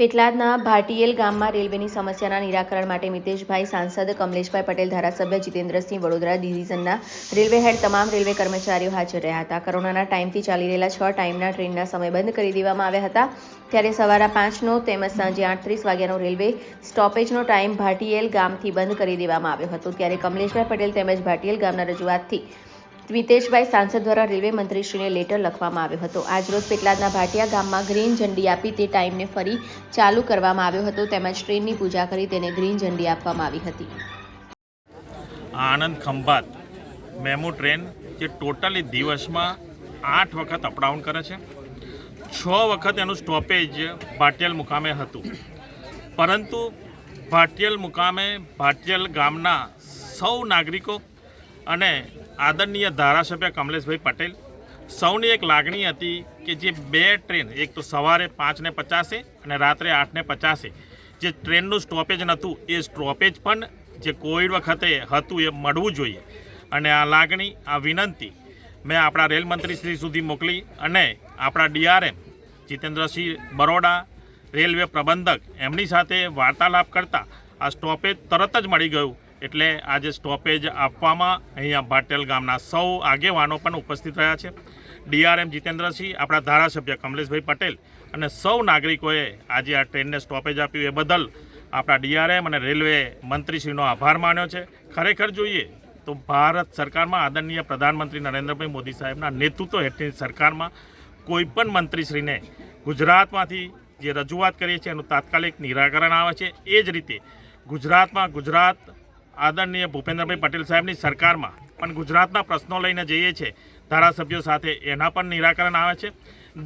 પેટલાદના ભાટીયેલ ગામમાં રેલવેની સમસ્યાના નિરાકરણ માટે મિતેશભાઈ, સાંસદ કમલેશભાઈ પટેલ, ધારાસભ્ય જીતેન્દ્રસિંહ વડોદરા ડિવિઝનના રેલવે હેડ તમામ રેલવે કર્મચારીઓ હાજર રહ્યા હતા. કોરોનાના ટાઈમથી ચાલી રહેલા છ ટાઈમના ટ્રેનના સમય બંધ કરી દેવામાં આવ્યા હતા. ત્યારે સવારે પાંચનો તેમજ સાંજે આઠ ત્રીસ વાગ્યાનો રેલવે સ્ટોપેજનો ટાઈમ ભાટીયેલ ગામથી બંધ કરી દેવામાં આવ્યો હતો. ત્યારે કમલેશભાઈ પટેલ તેમજ ભાટીયેલ ગામના રજૂઆતથી મિતેશભાઈ સાંસદ દ્વારા રેલવે મંત્રીશ્રીને લેટર લખવામાં આવ્યો હતો. આજરોજ પેટલાદના ભાટિયા ગામમાં ગ્રીન ઝંડી આપી તે ટાઈમને ફરી ચાલુ કરવામાં આવ્યો હતો. તેમજ ટ્રેનની પૂજા કરી તેને ગ્રીન ઝંડી આપવામાં આવી હતી. આણંદ ખંભાત મેમો ટ્રેન જે ટોટલી દિવસમાં આઠ વખત અપડાઉન કરે છે. છ વખત એનું સ્ટોપેજ ભાટિયલ મુકામે હતું. પરંતુ ભાટિયલ મુકામે ભાટિયલ ગામના સૌ નાગરિકો અને આદરણીય ધારાસભ્ય કમલેશભાઈ પટેલ, સૌની એક લાગણી હતી કે જે બે ટ્રેન, એક તો સવારે પાંચને પચાસે અને રાત્રે આઠને પચાસે. જે ટ્રેનનું સ્ટોપેજ નહોતું, એ સ્ટોપેજ પણ જે કોવિડ વખતે હતું એ મળવું જોઈએ. અને આ લાગણી, આ વિનંતી મેં આપણા રેલ મંત્રી શ્રી સુધી મોકલી અને આપણા ડીઆરએમ, જીતેન્દ્રસિંહ બરોડા, રેલવે પ્રબંધક, એમની સાથે વાર્તાલાપ કરતાં આ સ્ટોપેજ તરત જ મળી ગયું. એટલે આજે સ્ટોપેજ આપવામાં અહીંયા ભાટેલ ગામના સૌ આગેવાનો પણ ઉપસ્થિત રહ્યા છે. ડીઆરએમ જીતેન્દ્રસિંહ, આપણા ધારાસભ્ય કમલેશભાઈ પટેલ અને સૌ નાગરિકોએ આજે આ ટ્રેનને સ્ટોપેજ આપ્યું. એ બદલ આપણા ડીઆરએમ અને રેલવે મંત્રીશ્રીનો આભાર માન્યો છે. ખરેખર જોઈએ તો ભારત સરકારમાં આદરણીય પ્રધાનમંત્રી નરેન્દ્રભાઈ મોદી સાહેબના નેતૃત્વ હેઠળની સરકારમાં કોઈપણ મંત્રીશ્રીને ગુજરાતમાંથી જે રજૂઆત કરીએ છીએ એનું તાત્કાલિક નિરાકરણ આવે છે. એ જ રીતે ગુજરાતમાં ગુજરાત આદરણીય ભૂપેન્દ્રભાઈ પટેલ સાહેબની સરકારમાં પણ ગુજરાતના પ્રશ્નો લઈને જઈએ છીએ ધારાસભ્યો સાથે એના પણ નિરાકરણ આવે છે.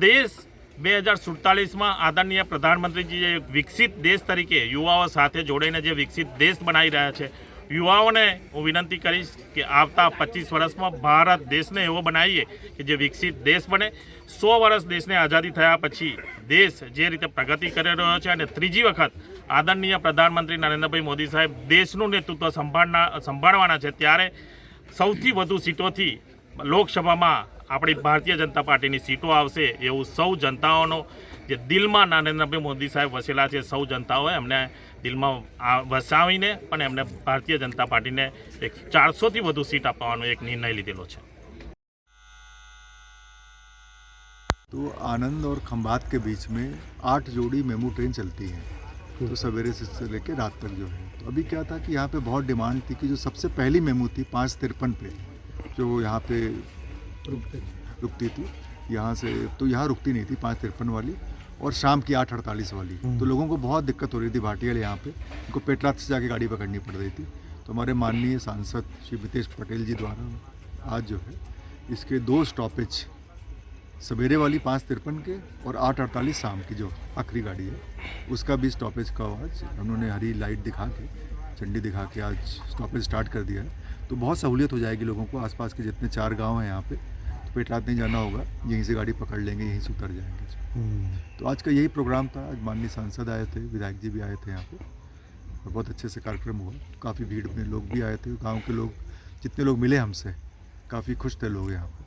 દેશ બે હજાર સુડતાલીસમાં આદરણીય પ્રધાનમંત્રીજી જે વિકસિત દેશ તરીકે યુવાઓ સાથે જોડાઈને જે વિકસિત દેશ બનાવી રહ્યા છે, યુવાઓને હું વિનંતી કરીશ કે આવતા પચીસ વર્ષમાં ભારત દેશને એવો બનાવીએ કે જે વિકસિત દેશ બને. સો વર્ષ દેશને આઝાદી થયા પછી દેશ જે રીતે પ્રગતિ કરી રહ્યો છે અને ત્રીજી વખત આદરણીય પ્રધાનમંત્રી નરેન્દ્રભાઈ મોદી સાહેબ દેશનું નેતૃત્વ સંભાળના સંભાળવાના છે ત્યારે સૌથી વધુ સીટોથી લોકસભામાં આપણી ભારતીય જનતા પાર્ટીની સીટો આવશે એવું સૌ જનતાઓનો જે દિલમાં નરેન્દ્રભાઈ મોદી સાહેબ વસેલા છે સૌ જનતાઓએ એમને દિલમાં આ વસાવીને પણ એમને ભારતીય જનતા પાર્ટીને એક ચારસોથી વધુ સીટ આપવાનો એક નિર્ણય લીધેલો છે तो आनंद और खंबात के बीच में आठ जोड़ी मेमू ट्रेन चलती है तो सवेरे से लेकर रात तक जो है। तो अभी क्या था कि यहाँ पे बहुत डिमांड थी कि जो सबसे पहली मेमू थी पाँच तिरपन पे जो यहाँ पे रुकती थी। यहाँ से तो यहाँ रुकती नहीं थी पाँच तिरपन वाली और शाम की आठ अड़तालीस वाली। तो लोगों को बहुत दिक्कत हो रही थी भाटियाल यहाँ पे। उनको पेटलात से जाके गाड़ी पकड़नी पड़ रही थी। तो हमारे माननीय सांसद श्री मितेश पटेल जी द्वारा आज जो है इसके दो स्टॉपेज सवेरे वाली पाँच तिरपन के और आठ अड़तालीस शाम की जो आखिरी गाड़ी है, उसका भी स्टॉपेज का आज उन्होंने हरी लाइट दिखा के झंडी दिखा के आज स्टॉपेज स्टार्ट कर दिया है। तो बहुत सहूलियत हो जाएगी लोगों को, आसपास के जितने चार गाँव हैं यहाँ पे तो पेटलात नहीं जाना होगा, यहीं से गाड़ी पकड़ लेंगे, यहीं से उतर जाएँगे। तो आज का यही प्रोग्राम था, आज माननीय सांसद आए थे, विधायक जी भी आए थे यहाँ पे, और बहुत अच्छे से कार्यक्रम हुआ। काफ़ी भीड़ में लोग भी आए थे, गाँव के लोग, जितने लोग मिले हमसे, काफ़ी खुश थे लोग यहाँ पे।